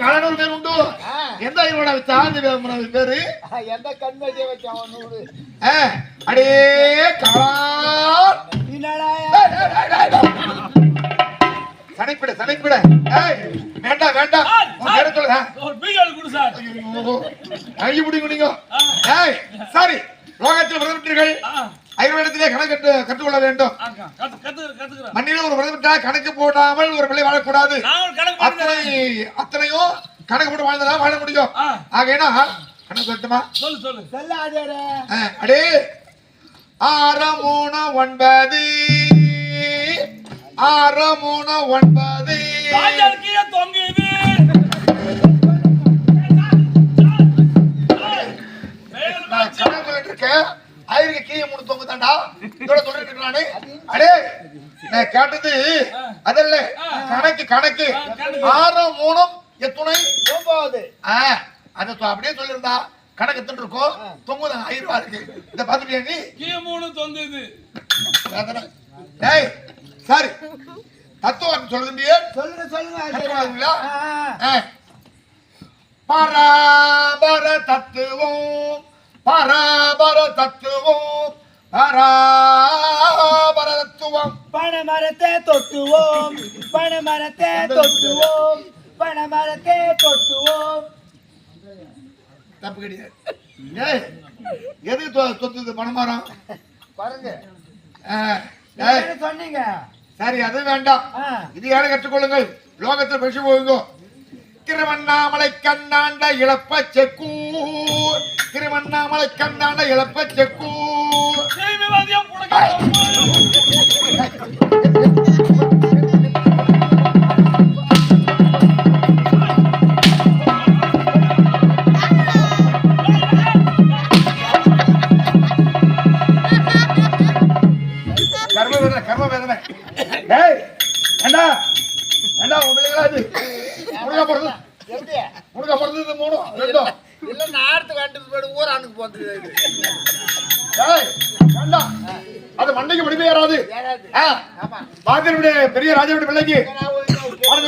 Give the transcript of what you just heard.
கலனூர் பேர் உண்டு. எந்த ஐரோட சார்ந்து பேரு எந்த கண்மதியை வச்சான் அவன் நூறு? அடே கலா. சனைப்பிட சனைப்பிட ஏய் வேண்டாம் வேண்டாம் உன் பேரை சொல்லுங்க ஒரு பீகால் கொடு சார். ஐயோ முடிங்க நீங்க. ஏய் சாரி லோகத்தில் விரதமிட்டீர்கள். ஆ, ஐரோடத்திலே கணக்கு கற்றுக்கொள்ள வேண்டும். மண்ணில ஒரு விரதமிட்டா கணக்கு போடாமல் ஒரு பிள்ளை வாழக்கூடாது. அத்தனை அத்தனையும் கணக்கு போட்டு வாழ்ந்ததா வாழ முடியும். ஆ. ஆகையினா கணக்கு சொல்லட்டுமா? சொல்லு சொல்லு. சொல்லாதேடா ஆ, அடே. ஆறு மூணு ஒன்பது. ஆறு மூணு ஒன்பது தொங்குது நான். கணக்கு இருக்கேன். ஆயிரம் கீழே மூணு தொங்கு தாண்டா இதோட சொல்லிட்டு நானு அடே நான் கேட்டது அதல்ல. கணக்கு கணக்கு. ஆறு மூணும் எத்துணை. ஒன்பது. ஆ அதை அப்படியே சொல்லியிருந்தா கணக்கு எத்தனை இருக்கும் தொங்குதான் ஆயிரம் ரூபா இருக்கு. இதை பார்த்துட்டியா நீ? கீழே மூணு தொங்குது. டேய் சாரி. தத்துவம் சொல்லுங்க சொல்லுங்க சொல்லுங்க. பராபர தத்துவம். பராபர தத்துவம். பராபர தத்துவம் பனைமரத்தை தொட்டுவோம் பனைமரத்தை தொட்டுவோம். பனைமரத்தை தொட்டுவோம். தப்பு கிடையாது. தொத்துது பணமரம்? பாருங்க. சொன்னீங்க? சரி அது வேண்டாம். இது யாரை கற்றுக்கொள்ளுங்கள்? லோகத்தில் பேசி போகுங்க. திருவண்ணாமலை கண்ணாண்ட இழப்ப செக்கூர். திருவண்ணாமலை கண்ணாண்ட இழப்ப இது? முருகா பிறந்தது முருகா பிறந்தது மூணு ரெண்டும். இல்ல நார்த்து கண்டு போய் ஊரானுக்கு போறது அது மண்டைக்கு முடிவே ஏறாது. பெரிய ராஜாவுடைய பிள்ளைக்கு